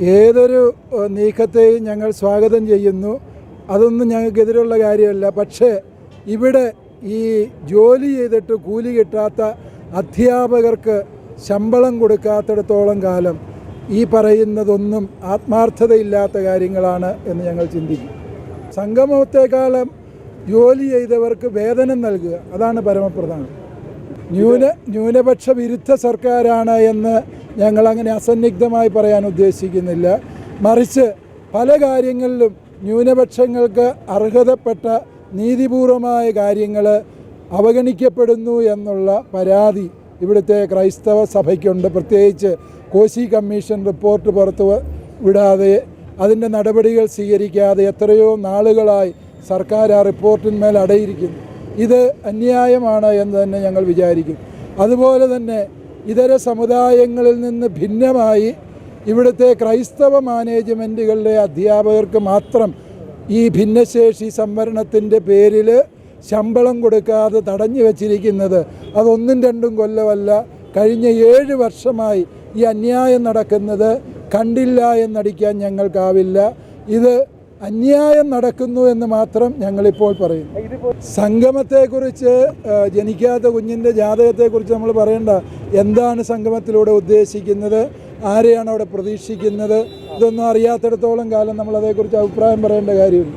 ഏതൊരു നീക്കത്തെയും ഞങ്ങൾ സ്വാഗതം ചെയ്യുന്നു. അതൊന്നും ഞങ്ങൾക്കെതിരുള്ള കാര്യമല്ല. പക്ഷേ ഇവിടെ ഈ ജോലി ചെയ്തിട്ട് കൂലി കിട്ടാത്ത അധ്യാപകർക്ക് ശമ്പളം കൊടുക്കാത്തിടത്തോളം കാലം ഈ പറയുന്നതൊന്നും ആത്മാർത്ഥതയില്ലാത്ത കാര്യങ്ങളാണ് എന്ന് ഞങ്ങൾ ചിന്തിക്കും. സംഗമത്തെക്കാളും ജോലി ചെയ്തവർക്ക് വേതനം നൽകുക അതാണ് പരമപ്രധാനം. ന്യൂന ന്യൂനപക്ഷ വിരുദ്ധ സർക്കാരാണ് എന്ന് ഞങ്ങൾ അങ്ങനെ അസന്നിഗ്ധമായി പറയാൻ ഉദ്ദേശിക്കുന്നില്ല. മറിച്ച് പല കാര്യങ്ങളിലും ന്യൂനപക്ഷങ്ങൾക്ക് അർഹതപ്പെട്ട നീതിപൂർവമായ കാര്യങ്ങൾ അവഗണിക്കപ്പെടുന്നു എന്നുള്ള പരാതി ഇവിടുത്തെ ക്രൈസ്തവ സഭയ്ക്കുണ്ട്. പ്രത്യേകിച്ച് കോശി കമ്മീഷൻ റിപ്പോർട്ട് പുറത്തു വിടാതെ അതിന്റെ നടപടികൾ സ്വീകരിക്കാതെ എത്രയോ നാളുകളായി സർക്കാർ ആ റിപ്പോർട്ടിന്മേൽ അടയിരിക്കുന്നു. ഇത് അന്യായമാണ് എന്ന് തന്നെ ഞങ്ങൾ വിചാരിക്കും. അതുപോലെ തന്നെ ഇതര സമുദായങ്ങളിൽ നിന്ന് ഭിന്നമായി ഇവിടുത്തെ ക്രൈസ്തവ മാനേജ്മെന്റുകളിലെ അധ്യാപകർക്ക് മാത്രം ഈ ഭിന്നശേഷി സംവരണത്തിന്റെ പേരിൽ ശമ്പളം കൊടുക്കാതെ തടഞ്ഞു വച്ചിരിക്കുന്നത് അതൊന്നും രണ്ടും കൊല്ലമല്ല. കഴിഞ്ഞ ഏഴ് വർഷമായി ഈ അന്യായം നടക്കുന്നത് കണ്ടില്ല എന്നടിക്കാൻ ഞങ്ങൾക്കാവില്ല. ഇത് അന്യായം നടക്കുന്നു എന്ന് മാത്രം ഞങ്ങളിപ്പോൾ പറയുന്നു. സംഗമത്തെക്കുറിച്ച് ജനിക്കാത്ത കുഞ്ഞിന്റെ ജാതകത്തെക്കുറിച്ച് നമ്മൾ പറയേണ്ട. എന്താണ് സംഗമത്തിലൂടെ ഉദ്ദേശിക്കുന്നത്? ആരെയാണ് അവിടെ പ്രതീക്ഷിക്കുന്നത്? ഇതൊന്നും അറിയാത്തിടത്തോളം കാലം നമ്മൾ അതേക്കുറിച്ച് അഭിപ്രായം പറയേണ്ട കാര്യമില്ല.